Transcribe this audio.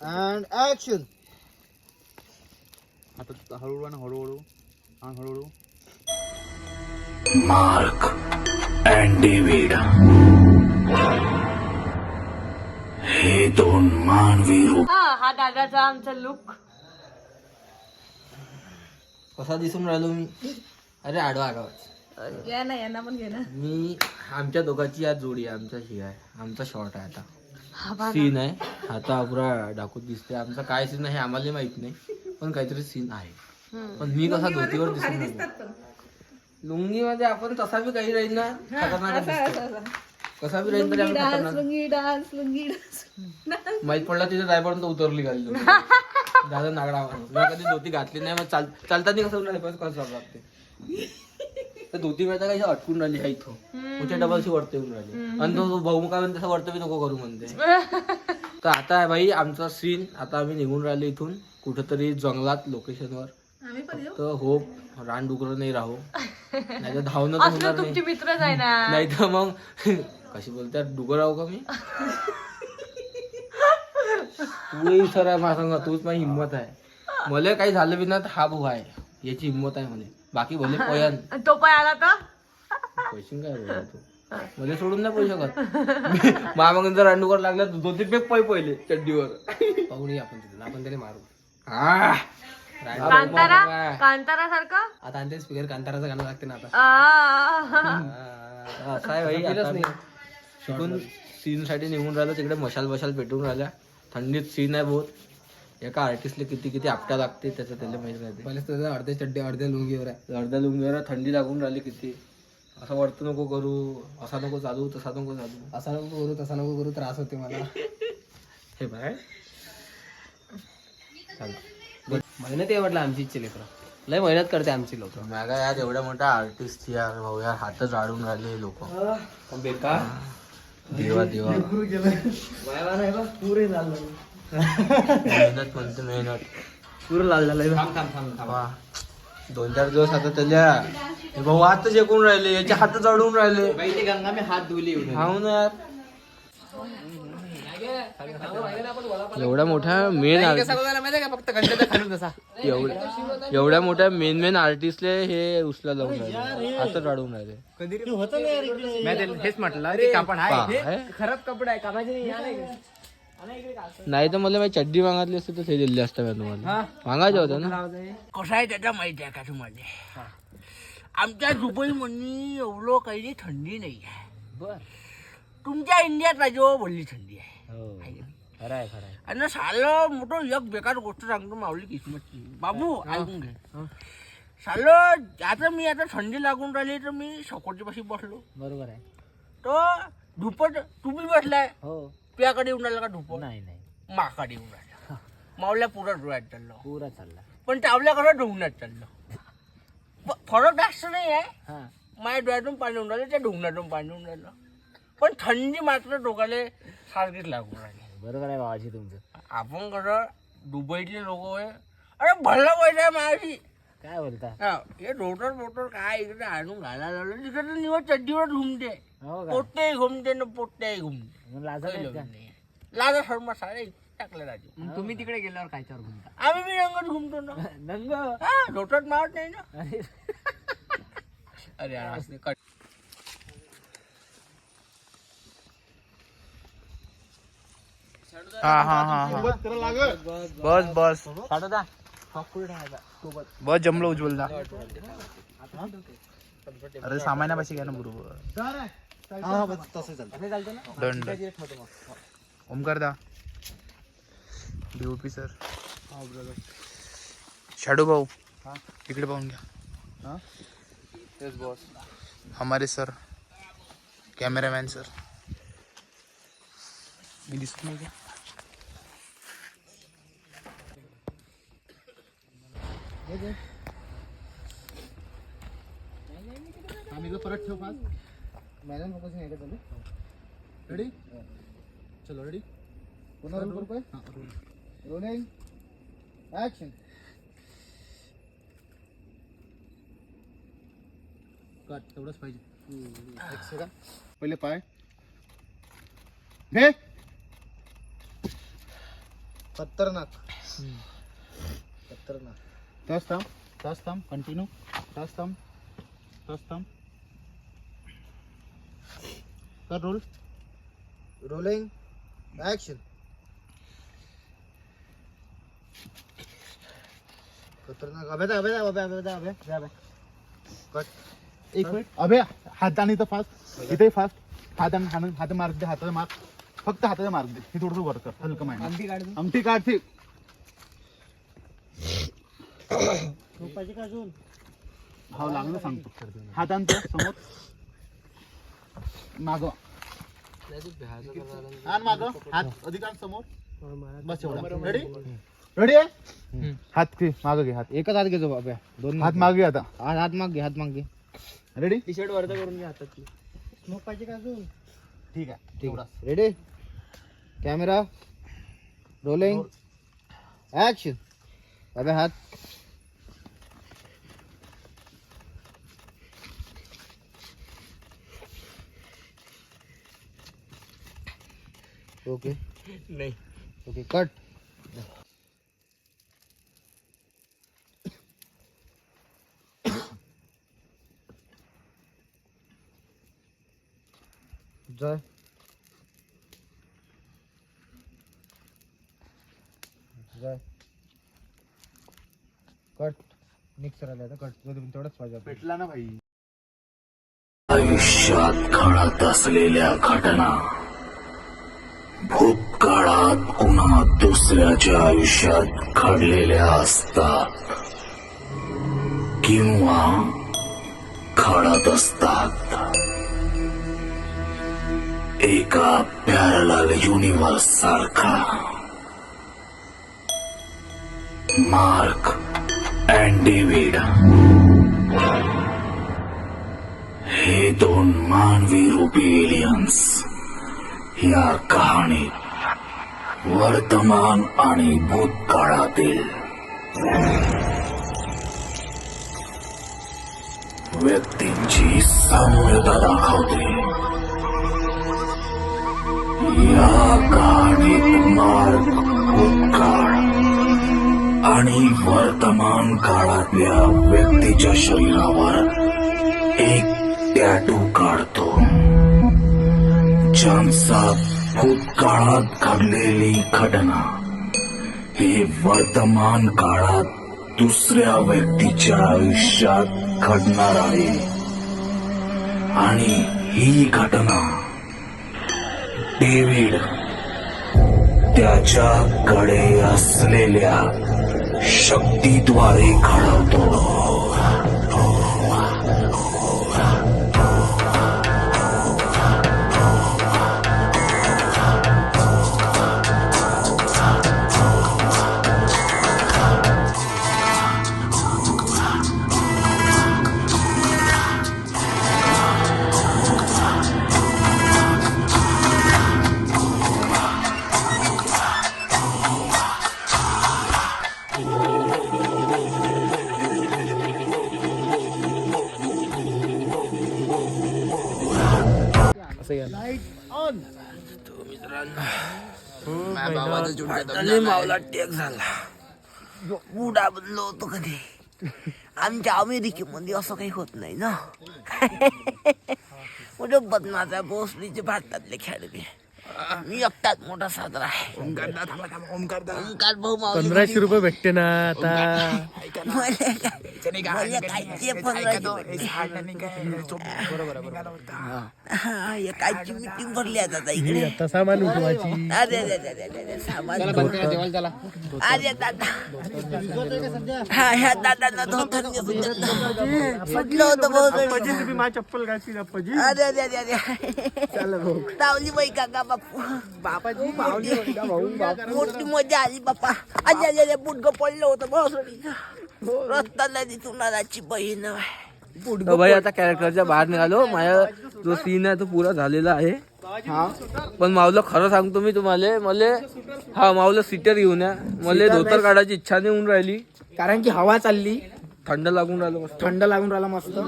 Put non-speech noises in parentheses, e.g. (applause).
And action आता हळूहळू आणि हळूहळू आणि हळूहळू. मार्क अँड डेव्हिड हे दोन मानवी रूप. हा हा दादाचा आमचा लुक कसा दिसून राहिलो मी? अरे आडवा आडवा. घ्या ना यांना पण घे ना. मी आमच्या दोघांची आज जोडी आहे आमचा ही आहे आमचा शॉर्ट आहे आता. हा. सीन आहे. आता पुरा डाकूत दिसते आमचा काय सीन आहे हे आम्हाला माहीत नाही पण काहीतरी सीन आहे. पण मी कसा धोतीवर दिसून राहिलो लुंगी मध्ये आपण तसा बी काही राहील ना खतरनाक दिसतो कसा बी राहील तरी आम्ही डान्स खतरनाक लुंगी डान्स लुंगी डान्स. माहीत पडला तिथे जायपर्यंत उतरली गाडी दादा नागडा. मी कधी धोती घातली नाही मग चाल चालताना कसं राहिले पाहिजे कसं चालू लागते तर धोती मिळता काही अटकून राहिली आहे इथं. डबलची वरती येऊन राहिली. आणि तो भाऊ काय म्हणते तसं वरतं बी नको करू म्हणते. (laughs) तर आता भाई आमचा सीन आता आम्ही निघून राहिलो इथून कुठेतरी जंगलात लोकेशनवर आम्ही पण येऊ? तर होप रानडुकर नाही राहू. नाही तर धावणं तर असलं होणार तुमची नाही मित्रच आहे ना. नाही तर मग कशी बोलतात डुकर राहू का मी? तू सर आहे माझ्या संग तूच माझी हिंमत आहे. मला काही झालं बी ना तर हा भाऊ आहे याची हिंमत आहे म्हणे बाकी भले (laughs) पयन तो पाय आला तर? पैसे काय बोलला तू मला सोडून नाही पैसे शकत. (laughs) मामा जर रानडुकर लागला तर दोन तीन पेक पै पहिले चड्डीवर. पाहून ये आपण तिथून आपण त्याला मारू. हा. कांतारा कांतारा? सारखं आता आणते स्पीकर कांताराचं गाणं लागते ना आता. असं आहे भाई आता मी शिकून सीन साठी निघून राहिलो तिकडे मशाल बशाल पेटून राहिल्या. थंडीत सीन आहे बहुत. एका आर्टिस्टला किती किती आपट्या लागते त्याचं त्याला माहीत राहते पहिले तुझं अर्धे चड्डे अर्ध्या लुंगीवर आहे. अर्ध्या लुंगीवर थंडी लागून राहिली किती. असं वाटतं नको करू असा नको चालू तसा नको चालू असा नको करू तसा नको करू त्रास होते मला. हे बाय मेहनत आहे म्हटलं आमची इच्छा लेकरं. लय मेहनत करते आमची लोक. मॅगा यार एवढ्या मोठ्या आर्टिस्ट यार भाऊ यार हात जाळून राहिले लोक. बेकार. देवा देवा. पुरे झालं मेहनत म्हणते मेहनत. पुरं लाल झालंय थांब थांब थांब वा. दोन चार दिवस आता त्याच्या हे भाऊ हात शेकून राहिले याचे हात जाळून राहिले. बाई ते गंगा मी हात धुली हा ना यार. एवढ्या मोठ्या मेन तसा. एवढ्या एवढ्या मोठ्या मेन मेन आर्टिस्टले हे उचला लावून राहिले. हात जाळून राहिले. मी त्याला हेच म्हटलं कापड आहे. खराब कपडा आहे कामाचे नाही तर मला चड्डी मागितली असते तर ते दिले असतं मी तुम्हाला. मागायच्या होत्या ना? कसं आहे त्याचा माहिती आहे का तुम्हाला? आमच्या दुबई मध्ये एवढं काही थंडी नाही आहे. बर. तुमच्या इंडियात पाहिजे भरली थंडी आहे? खरं खरं आणि सालं मोठं एक बेकार गोष्ट सांगतो माऊली किस्मतची. बाबू ऐकून घे. सालं आता मी आता थंडी लागून राहिली तर मी शकोटी पाशी बसलो. बरोबर आहे. तर धुपट तुम्ही बसलाय. हो. पियाकडे येऊन राहिला का धुपट नाही नाही. माकडे येऊन राहिला. माऊल्या पुरा डोळ्यात चाललो. पुरा चालला. पण टावल्या कसं ढोंगण्यात चाललं. फरक जास्त नाही आहे. हा. माझ्या डोळ्यातून पाणी होऊन राहिलं त्या ढोंगण्यातून पाणी होऊन राहिलं. पण थंडी मात्र डोक्याला सारखीच लागून राहिली. बरोबर आहे बाबाजी तुमचं. आपण कसं दुबईतले लोक आहे अरे भरला आहे माझी. काय बोलता? हा, रोटर मोटर काय इकडे आणून घालायला लावलं तिकडे निवड चड्डीवर घुमते हो का? पोट्टेही घुमते ना पोट्टेही घुमते. मग लाजत नाहीत का? लाजा शर्मा सारे टाकले राजू. मग तुम्ही तिकडे गेल्यावर कायच्यावर घुमता? आम्ही बी रंगत घुमतो ना. (laughs) नंग हा मारत नाही ना. अरे. अरे यार, असले कट. हा हा हा बस बस. बस जमलो उज्ज्वलदा. अरे सामान्यापाशी घ्या ना बरोबर दंड. ओमकार दा. डीओपी सर शाडू भाऊ. इकडे पाहून घ्या. हमारे सर कॅमेरामॅन सर मी दिसत नाही का? आम्ही जर परत ठेव पाच मॅडम फोकसिंग आहे का चालू। रेडी चलो रेडी पुन्हा रोल करू काय रोलिंग ऍक्शन कट तेवढंच पाहिजे. एक सेकंड पहिले पाय. घे. खतरनाक. खतरनाक. त्याच थांब. त्याच थांब कंटिन्यू त्याच थांब. थांब. कर रोल रोलिंग ऍक्शन खतरनाक अभे अभे अभे अभे अभे अभे कट एक मिनिट. अभे हात आणि इथं फास्ट इथे फास्ट हात आणि हात मार्क दे हाताला मार्क फक्त हाताला मार्क दे. हे थोडंसं वर कर हलकं माहिती अंगठी काढ ठीक. (coughs) हा लागलं सांगतो. हात आणतो समोर. माग। आण माग हात अधिकार समोर। बस एवढा. रेडी रेडी आहे? हात घे माग घे हात. एकच हात घेतो बाबा. दोन हात मागे आता. हात हात माग घे हात माग घे. रेडी टी शर्ट वरती करून घ्या हातात स्मोक पाहिजे का अजून? ठीक आहे. ठीक. रेडी कॅमेरा रोलिंग ऍक्शन बाबा हात. ओके. नाही. ओके कट जय. जय. कट मिक्सर आले आता कट तेवढंच पाहिजे भेटला ना भाई. आयुष्यात घडत असलेल्या घटना. भूतकाळात कुणा दुसऱ्याच्या आयुष्यात घडलेल्या असतात किंवा घडत असतात. एका पॅरल युनिव्हर्स सारखा. मार्क अँड डेव्हिड हे दोन मानवी रूपी एलियन्स या कहाणीत वर्तमान आणि भूतकाळातील. व्यक्तींची साम्यता दाखवते. या कहाणीत मार्ग भूतकाळ आणि वर्तमान काळातल्या व्यक्तीच्या शरीरावर एक टॅटू काढतो. ज्यांचा भूतकाळात घडलेली घटना हे वर्तमान काळात दुसऱ्या व्यक्तीच्या आयुष्यात घडणार आहे. आणि ही घटना डेव्हिड त्याच्याकडे असलेल्या शक्तीद्वारे घडवतो. फायनली मावला टेक झाला. बुडा बनलो होतो कधी. आमच्या अमेरिकेमध्ये असं काही होत नाही ना. (laughs) मोठे बदनाचा भोसडीचे भारतातले खेळाडू. मी एकटाच मोठा साजरा आहे. ओंकार भाऊ पंधराशे रुपये भेटते ना आता. कायची मीटिंग भरली आता इकडे आता सामान उठवायची. अरे अरे अरे अरे अरे सामान अरे दादा. हा ह्या दादांना धोतर फुटलं होतं घातली अरे अरे अरे अरे. तावली बाई काका बापू. बापाची मोठी मजा आली बापा. अरे अरे बुडग पडलं होतं बसडीचं रस्ता नदी तुनाची बहीण तर भाई आता कॅरेक्टरच्या बाहेर निघालो. माझा जो सीन आहे तो पुरा झालेला आहे. पण माऊला खरं सांगतो मी तुम्हाला मला हा माऊला सीटर घेऊन या. मला धोतर काढायची इच्छा नाही होऊन राहिली. कारण की हवा चालली. थंड लागून राहिलं मस्त. थंड लागून राहिला मस्त.